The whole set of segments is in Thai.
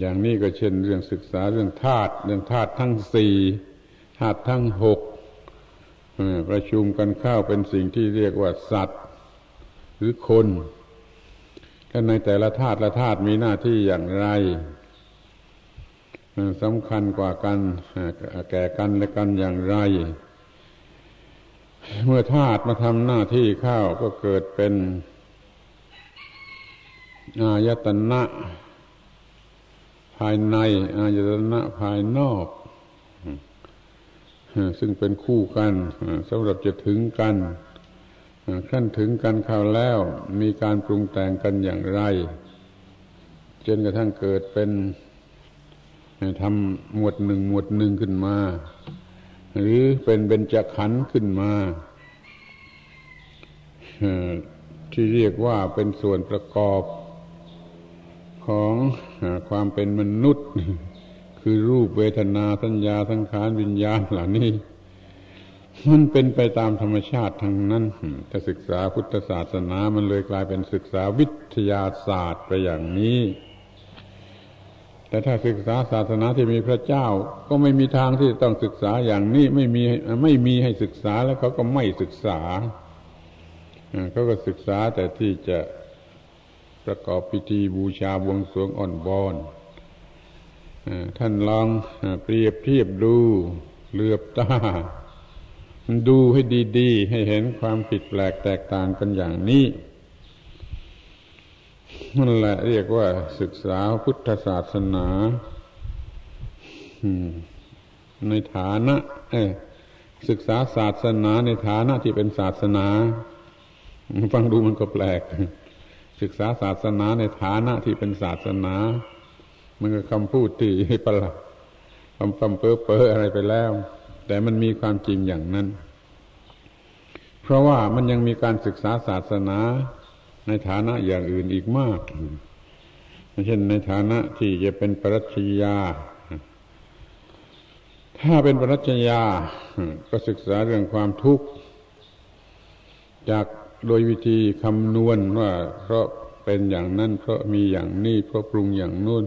อย่างนี้ก็เช่นเรื่องศึกษาเรื่องธาตุเรื่องธาตุทั้งสี่ธาตุทั้งหกประชุมกันเข้าเป็นสิ่งที่เรียกว่าสัตว์ หรือคนและในแต่ละธาตุละธาตุมีหน้าที่อย่างไรสำคัญกว่ากันแก่กันและกันอย่างไร เมื่อธาตุมาทำหน้าที่เข้าก็เกิดเป็นอายตนะ ภายในอายตนะภายนอก ซึ่งเป็นคู่กันสำหรับจะถึงกันขั้นถึงกันข้าแล้วมีการปรุงแต่งกันอย่างไรจนกระทั่งเกิดเป็นทำหมวดหนึ่งหมวดหนึ่งขึ้นมา หรือเป็นเบญจขันธ์ขึ้นมาที่เรียกว่าเป็นส่วนประกอบ ของความเป็นมนุษย์ คือรูปเวทนาสัญญาสังขารวิญญาณเหล่านี้ มันเป็นไปตามธรรมชาติทั้งนั้นถ้าศึกษาพุทธศาสนามันเลยกลายเป็นศึกษาวิทยาศาสตร์ไปอย่างนี้ แต่ถ้าศึกษาศาสนาที่มีพระเจ้า ก็ไม่มีทางที่ต้องศึกษาอย่างนี้ไม่มีไม่มีให้ศึกษาแล้วเขาก็ไม่ศึกษาเขาก็ศึกษาแต่ที่จะ ประกอบพิธีบูชาบวงสรวงอ่อนบอนท่านลองเปรียบเทียบดูเลือบตาดูให้ดีๆ ให้เห็นความผิดแปลกแตกต่างกันอย่างนี้นั่นแหละเรียกว่าศึกษาพุทธศาสนาในฐานะศึกษาศาสนาในฐานะที่เป็นศาสนา ฟังดูมันก็แปลก ศึกษาศาสนาในฐานะที่เป็นศาสนา มันก็คำพูดที่ประหลาดคำคำเป้อเป้ออะไรไปแล้ว แต่มันมีความจริงอย่างนั้น เพราะว่ามันยังมีการศึกษาศาสนาในฐานะอย่างอื่นอีกมากเช่นในฐานะที่จะเป็นปรัชญา ถ้าเป็นปรัชญาก็ศึกษาเรื่องความทุกข์จาก โดยวิธีคำนวณว่า เพราะเป็นอย่างนั้น เพราะมีอย่างนี้เพราะปรุงอย่างนู้น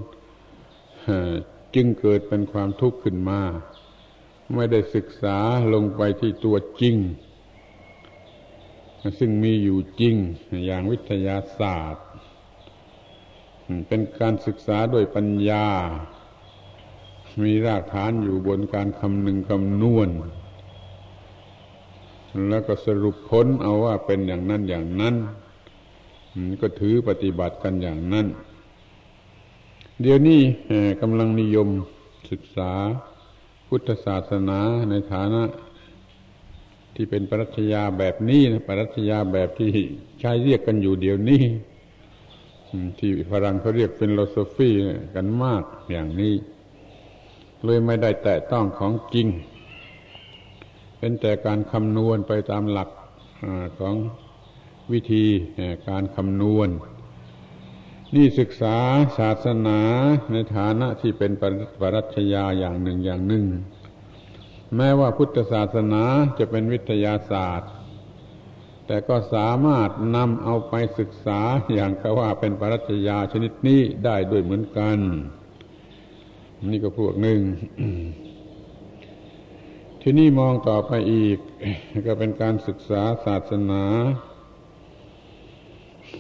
จึงเกิดเป็นความทุกข์ขึ้นมา ไม่ได้ศึกษาลงไปที่ตัวจริง ซึ่งมีอยู่จริงอย่างวิทยาศาสตร์ เป็นการศึกษาโดยปัญญา มีรากฐานอยู่บนการคำนึงคำนวณ แล้วก็สรุปพ้นเอาว่าเป็นอย่างนั้นอย่างนั้นก็ถือปฏิบัติกันอย่างนั้น เดี๋ยวนี้กำลังนิยมศึกษาพุทธศาสนาในฐานะ ที่เป็นปรัชญาแบบนี้นะปรัชญาแบบที่ใช้เรียกกันอยู่เดี๋ยวนี้ที่ฝรั่งเขาเรียกเป็นโลโซฟีกันมากอย่างนี้ เลยไม่ได้แตะต้องของจริง เป็นแต่การคำนวณไปตามหลักของวิธีการคำนวณ นี่ศึกษาศาสนาในฐานะที่เป็นปรัชญาอย่างหนึ่งอย่างหนึ่ง แม้ว่าพุทธศาสนาจะเป็นวิทยาศาสตร์ แต่ก็สามารถนำเอาไปศึกษาอย่างกว่าเป็นปรัชญาชนิดนี้ได้ด้วยเหมือนกัน นี่ก็พวกหนึ่ง ที่นี่มองต่อไปอีก ก็เป็นการศึกษาศาสนา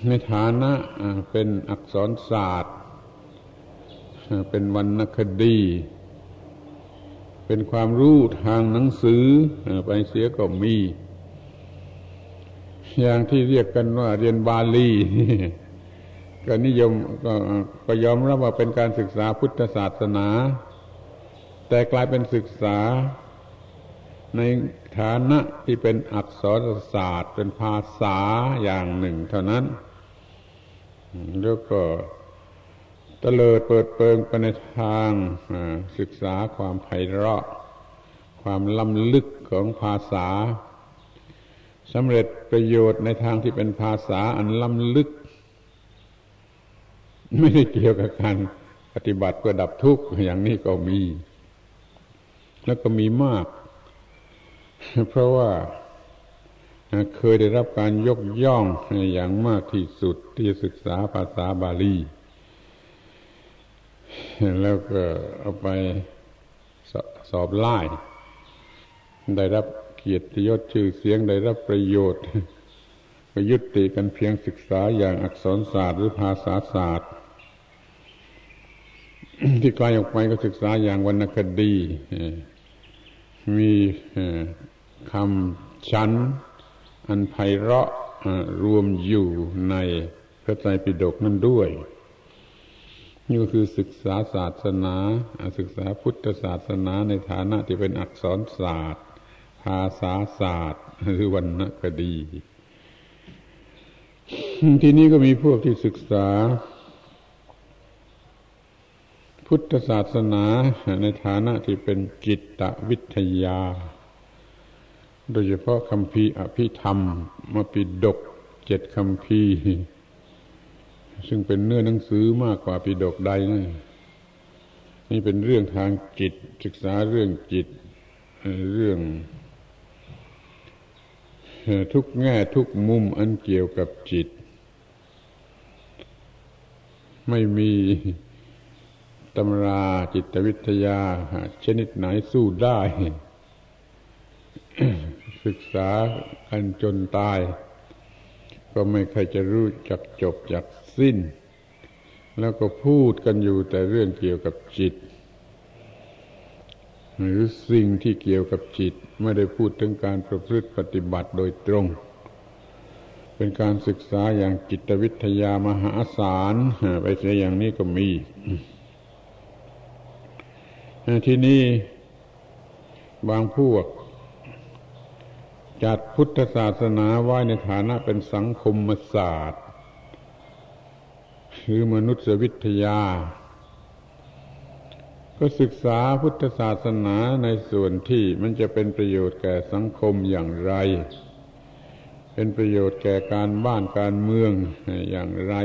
ในฐานะเป็นอักษรศาสตร์ เป็นวรรณคดี เป็นความรู้ทางหนังสือไปเสียก็มี อย่างที่เรียกกันว่าเรียนบาลีก็นิยมก็ยอมรับว่าเป็นการศึกษาพุทธศาสนา แต่กลายเป็นศึกษา ในฐานะที่เป็นอักษรศาสตร์ เป็นภาษาอย่างหนึ่ง เท่านั้น แล้วก็ตะเลิดเปิดเปิงไปในทางศึกษาความไพเราะ ความล้ำลึกของภาษาสำเร็จประโยชน์ในทางที่เป็นภาษาอันล้ำลึก ไม่ได้เกี่ยวกับการปฏิบัติเพื่อดับทุกข์อย่างนี้ก็มี แล้วก็มีมาก เพราะว่าเคยได้รับการยกย่องอย่างมากที่สุดที่ศึกษาภาษาบาลีแล้วก็เอาไปสอบไล่ได้รับเกียรติยศชื่อเสียงได้รับประโยชน์ก็ยุติกันเพียงศึกษาอย่างอักษรศาสตร์หรือภาษาศาสตร์ ที่ไกลออกไปก็ศึกษาอย่างวรรณคดี มี คำชั้น อันไพเราะรวมอยู่ในพระไตรปิฎกนั่นด้วยนี่ก็คือศึกษาศาสนา ศึกษาพุทธศาสนาในฐานะที่เป็นอักษรศาสตร์ ภาษาศาสตร์หรือวรรณคดี ทีนี้ก็มีพวกที่ศึกษา พุทธศาสนาในฐานะที่เป็นจิตวิทยา โดยเฉพาะคำพีอภิธรรมมาปิดกเจ็ดคำพีซึ่งเป็นเนื้อหนังสือมากกว่าปิดกใดนะนี่เป็นเรื่องทางจิต ศึกษาเรื่องจิต เรื่อง ทุกแง่ทุกมุมอันเกี่ยวกับจิต ไม่มีตำราจิตวิทยาชนิดไหนสู้ได้ ศึกษากันจนตาย ก็ไม่เคยจะรู้จักจบจักสิ้น แล้วก็พูดกันอยู่แต่เรื่องเกี่ยวกับจิต หรือสิ่งที่เกี่ยวกับจิต ไม่ได้พูดถึงการประพฤติปฏิบัติโดยตรง เป็นการศึกษาอย่างจิตวิทยามหาศาลไปเสียอย่างนี้ก็มีที่นี่บางพวก จัดพุทธศาสนาไว้ในฐานะเป็นสังคมศาสตร์หรือมนุษยวิทยา ก็ศึกษาพุทธศาสนาในส่วนที่มันจะเป็นประโยชน์แก่สังคมอย่างไร เป็นประโยชน์แก่การบ้านการเมืองอย่างไร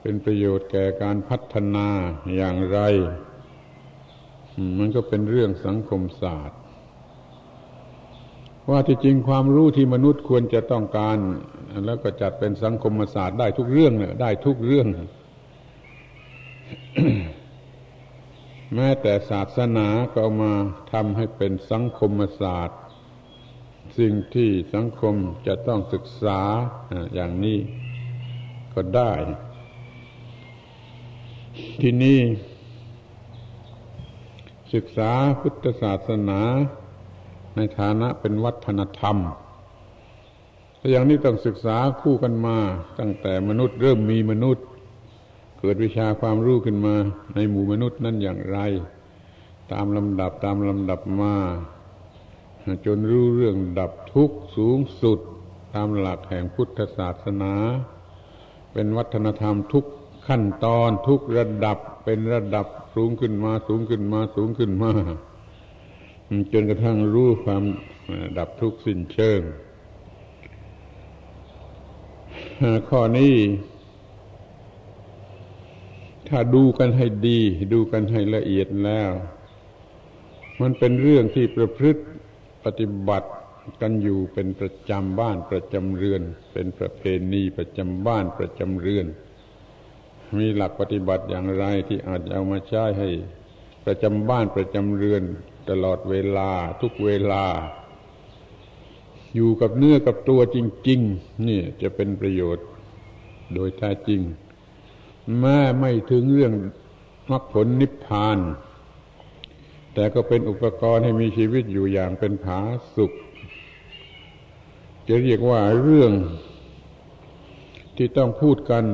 เป็นประโยชน์แก่การพัฒนาอย่างไร มันก็เป็นเรื่องสังคมศาสตร์ ว่าที่จริงความรู้ที่มนุษย์ควรจะต้องการ แล้วก็จัดเป็นสังคมศาสตร์ได้ทุกเรื่องเนี่ยได้ทุกเรื่อง แม้แต่ศาสนาก็ามาทำให้เป็นสังคมศาสตร์ สิ่งที่สังคมจะต้องศึกษาอย่างนี้ก็ได้ ที่นี่ศึกษาพุทธศาสนา ในฐานะเป็นวัฒนธรรมแต่อย่างนี้ต้องศึกษาคู่กันมา ตั้งแต่มนุษย์เริ่มมีมนุษย์ เกิดวิชาความรู้ขึ้นมา ในหมู่มนุษย์นั่นอย่างไร ตามลำดับตามลำดับมา จนรู้เรื่องดับทุกข์สูงสุด ตามหลักแห่งพุทธศาสนา เป็นวัฒนธรรมทุกขั้นตอนทุกระดับเป็นระดับสูงขึ้นมาสูงขึ้นมาสูงขึ้นมา จนกระทั่งรู้ความดับทุกข์สิ้นเชิง ข้อนี้ ถ้าดูกันให้ดี ดูกันให้ละเอียดแล้ว มันเป็นเรื่องที่ประพฤติปฏิบัติกันอยู่เป็นประจำบ้านประจำเรือน เป็นประเพณีประจำบ้านประจำเรือน มีหลักปฏิบัติอย่างไรที่อาจจะเอามาใช้ให้ประจำบ้านประจำเรือน ตลอดเวลาทุกเวลา อยู่กับเนื้อกับตัวจริง ๆ นี่จะเป็นประโยชน์โดยแท้จริง แม้ไม่ถึงเรื่องมรรคผลนิพพาน แต่ก็เป็นอุปกรณ์ให้มีชีวิตอยู่อย่างเป็นผาสุข จะเรียกว่าเรื่องที่ต้องพูดกัน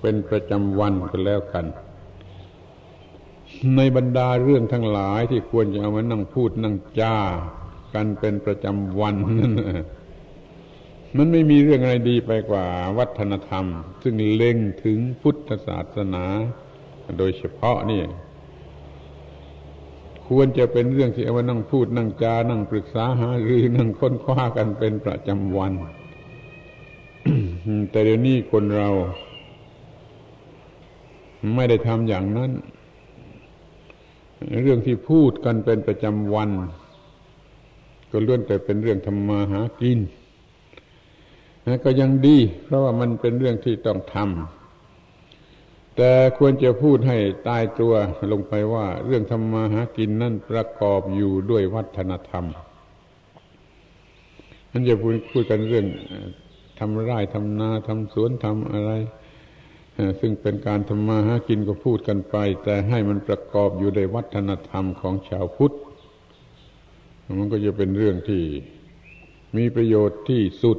เป็นประจำวันกันแล้วกัน ในบรรดาเรื่องทั้งหลายที่ควรจะเอามานั่งพูดนั่งจ้า กันเป็นประจำวันนั่นมันไม่มีเรื่องอะไรดีไปกว่าวัฒนธรรม ซึ่งเล็งถึงพุทธศาสนา โดยเฉพาะนี่ ควรจะเป็นเรื่องที่เอามานั่งพูดนั่งจานั่งปรึกษาหารือนั่งค้นคว้ากันเป็นประจำวัน แต่เดี๋ยวนี้คนเรา ไม่ได้ทำอย่างนั้น เรื่องที่พูดกันเป็นประจำวัน ก็ล้วนแต่เป็นเรื่องทำมาหากินก็ยังดี เพราะว่ามันเป็นเรื่องที่ต้องทำแต่ควรจะพูดให้ตายตัวลงไปว่า เรื่องธรรมาหากินนั่นประกอบอยู่ด้วยวัฒนธรรมนั่นจะพูดพูดกันเรื่องทำไร่ทำนาทำสวนทำอะไร ซึ่งเป็นการทำมาหากินก็พูดกันไป แต่ให้มันประกอบอยู่ในวัฒนธรรมของชาวพุทธ มันก็จะเป็นเรื่องที่มีประโยชน์ที่สุด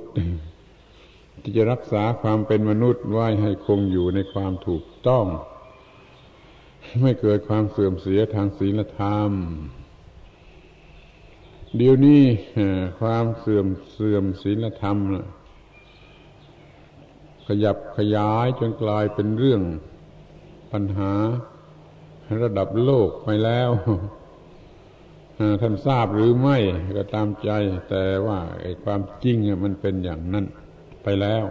ที่จะรักษาความเป็นมนุษย์ไว้ให้คงอยู่ในความถูกต้อง ไม่เกิดความเสื่อมเสียทางศีลธรรม เดี๋ยวนี้ความเสื่อมเสื่อมศีลธรรม ขยับขยายจนกลายเป็นเรื่องปัญหาระดับโลกไปแล้วท่านทราบหรือไม่ก็ตามใจ แต่ว่าไอ้ความจริงมันเป็นอย่างนั้นไปแล้ว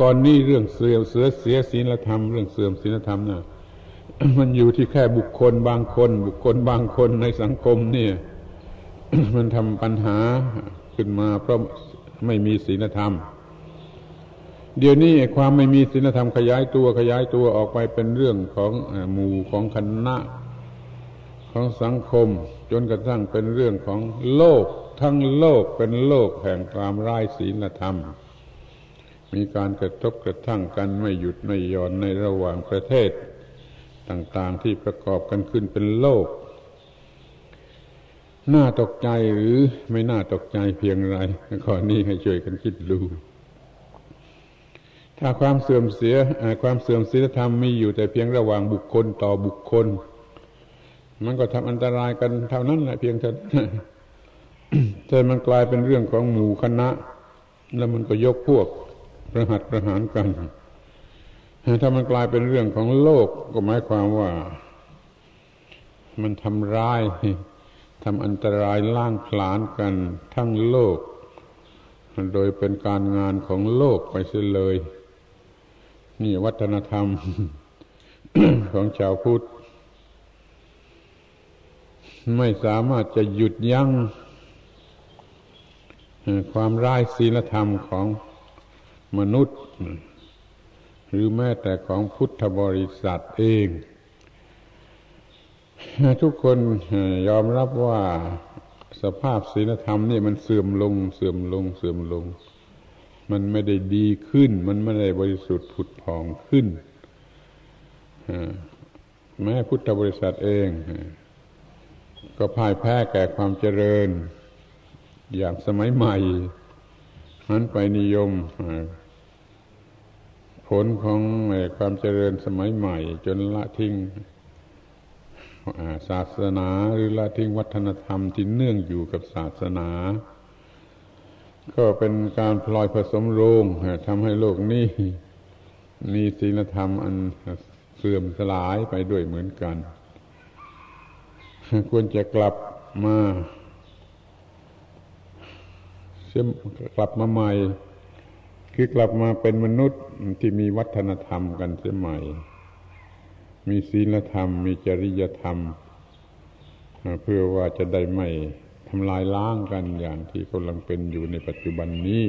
ก่อนนี้เรื่องเสื่อมเสือเสียศีลธรรม เรื่องเสื่อมศีลธรรมนะ่ะมันอยู่ที่แค่บุคคลบางคน บุคคลบางคนในสังคมเนี่ย มันทำปัญหาขึ้นมาเพราะไม่มีศีลธรรม เดี๋ยวนี้ความไม่มีศีลธรรมขยายตัวขยายตัวออกไปเป็นเรื่องของหมู่ของคณะของสังคม จนกระทั่งเป็นเรื่องของโลก ทั้งโลกเป็นโลกแห่งความร้ายศีลธรรม มีการกระทบกระทั่งกันไม่หยุดไม่หย่อนในระหว่างประเทศ ต่างๆที่ประกอบกันขึ้นเป็นโลก น่าตกใจหรือไม่น่าตกใจเพียงไรข้อนี้ให้ช่วยกันคิดดู ถ้าความเสื่อมเสียความเสื่อมศีลธรรมมีอยู่แต่เพียงระหว่างบุคคลต่อบุคคล มันก็ทำอันตรายกันเท่านั้นแหละเพียงแต่แต่มันกลายเป็นเรื่องของหมู่คณะ แล้วมันก็ยกพวกประหัตประหารกัน ถ้ามันกลายเป็นเรื่องของโลกก็หมายความว่า มันทำร้ายทำอันตรายล่างผลาญกันทั้งโลก โดยเป็นการงานของโลกไปเสียเลย นี่วัฒนธรรมของชาวพุทธไม่สามารถจะหยุดยั้งความร้ายศีลธรรมของมนุษย์ หรือแม้แต่ของพุทธบริษัทเอง ทุกคนยอมรับว่าสภาพศีลธรรมนี่มันเสื่อมลง เสื่อมลง เสื่อมลง มันไม่ได้ดีขึ้น มันไม่ได้บริสุทธิ์ผุดผ่องขึ้นแม้พุทธบริษัทเอง ก็พ่ายแพ้แก่ความเจริญ อย่างสมัยใหม่นั้นไปนิยมผลของความเจริญสมัยใหม่ จนละทิ้งศาสนาหรือละทิ้งวัฒนธรรมที่เนื่องอยู่กับศาสนา ก็เป็นการพลอยผสมโรงทำให้โลกนี้ มีศีลธรรมอันเสื่อมสลายไปด้วยเหมือนกัน ควรจะกลับมาเสียกลับมาใหม่ คือกลับมาเป็นมนุษย์ที่มีวัฒนธรรมกันเสียใหม่ มีศีลธรรม มีจริยธรรม เพื่อว่าจะได้ไม่ ทำลายล้างกันอย่างที่กำลังเป็นอยู่ในปัจจุบันนี้